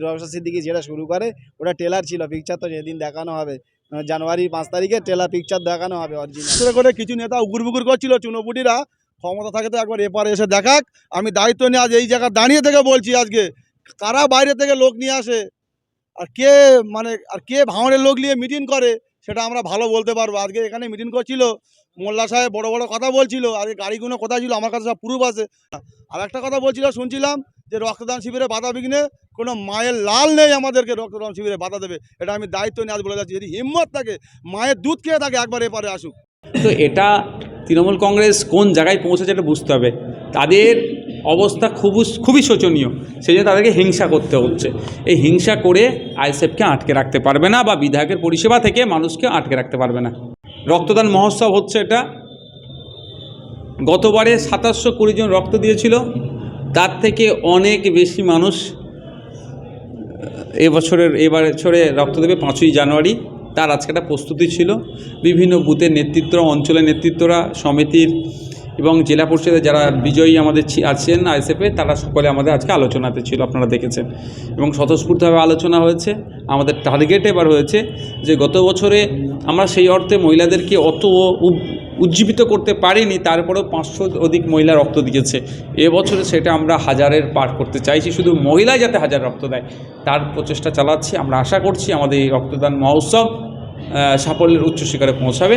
রবসা সিদ্দিকি যেটা শুরু করে, ওটা টেলার ছিল পিকচার তো যেদিন দেখানো হবে জানুয়ারি পাঁচ তারিখে টেলার পিকচার দেখানো হবে অরিজিনাল করে করে কিছু নেতা উগুর বুগুর করছিল, চুনোপুটিরা। ক্ষমতা থাকে তো একবার এপারে এসে দেখাক। আমি দায়িত্ব নিয়ে আজ এই জায়গা দাঁড়িয়ে থেকে বলছি আজকে, কারা বাইরে থেকে লোক নিয়ে আসে? আর কে মানে আর কে ভাঙড়ের লোক নিয়ে মিটিং করে? সেটা আমরা ভালো বলতে পারব। আজকে এখানে মিটিং করছিল, মোল্লা সাহেব বড় বড় কথা বলছিল, আর এই গাড়িগুলো কোথায় ছিল, আমার কাছে সব প্রুফ আছে। আর একটা কথা বলছিল, শুনছিলাম যে রক্তদান শিবিরে বাধা বিঘ্নে কোনো মায়ের লাল নেই আমাদেরকে রক্তদান শিবিরে বাধা দেবে। এটা আমি দায়িত্ব নিয়ে আজ বলে যাচ্ছি। যদি হিম্মত থাকে, মায়ের দুধ খেয়ে থাকে, একবার এপারে আসুক। তো এটা তৃণমূল কংগ্রেস কোন জায়গায় পৌঁছেছে এটা বুঝতে হবে। তাদের অবস্থা খুব, খুবই শোচনীয়। সেই জন্য তাদেরকে হিংসা করতে হচ্ছে। এই হিংসা করে আইএসএফকে আটকে রাখতে পারবে না বা বিধায়কের পরিষেবা থেকে মানুষকে আটকে রাখতে পারবে না। রক্তদান মহোৎসব হচ্ছে এটা। গতবারে সাতাশশো কুড়ি জন রক্ত দিয়েছিল। তার থেকে অনেক বেশি মানুষ এবছরের এবার বছরে রক্ত দেবে পাঁচই জানুয়ারি। তার আজকে একটা প্রস্তুতি ছিল। বিভিন্ন বুথের নেতৃত্ব, অঞ্চলের নেতৃত্বরা, সমিতির এবং জেলা পরিষদের যারা বিজয়ী আমাদের আছেন আইএসএফে তারা সকলে আমাদের আজকে আলোচনাতে ছিল, আপনারা দেখেছেন। এবং স্বতঃস্ফূর্তভাবে আলোচনা হয়েছে। আমাদের টার্গেট এবার হয়েছে যে গত বছরে আমরা সেই অর্থে মহিলাদেরকে অত উজ্জীবিত করতে পারিনি, তারপরেও পাঁচশো অধিক মহিলা রক্ত দিয়েছে। এবছরে সেটা আমরা হাজারের পার করতে চাইছি, শুধু মহিলাই যাতে হাজার রক্ত দেয়, তার প্রচেষ্টা চালাচ্ছি। আমরা আশা করছি আমাদের এই রক্তদান মহোৎসব সাফল্যের উচ্চ শিখরে পৌঁছাবে।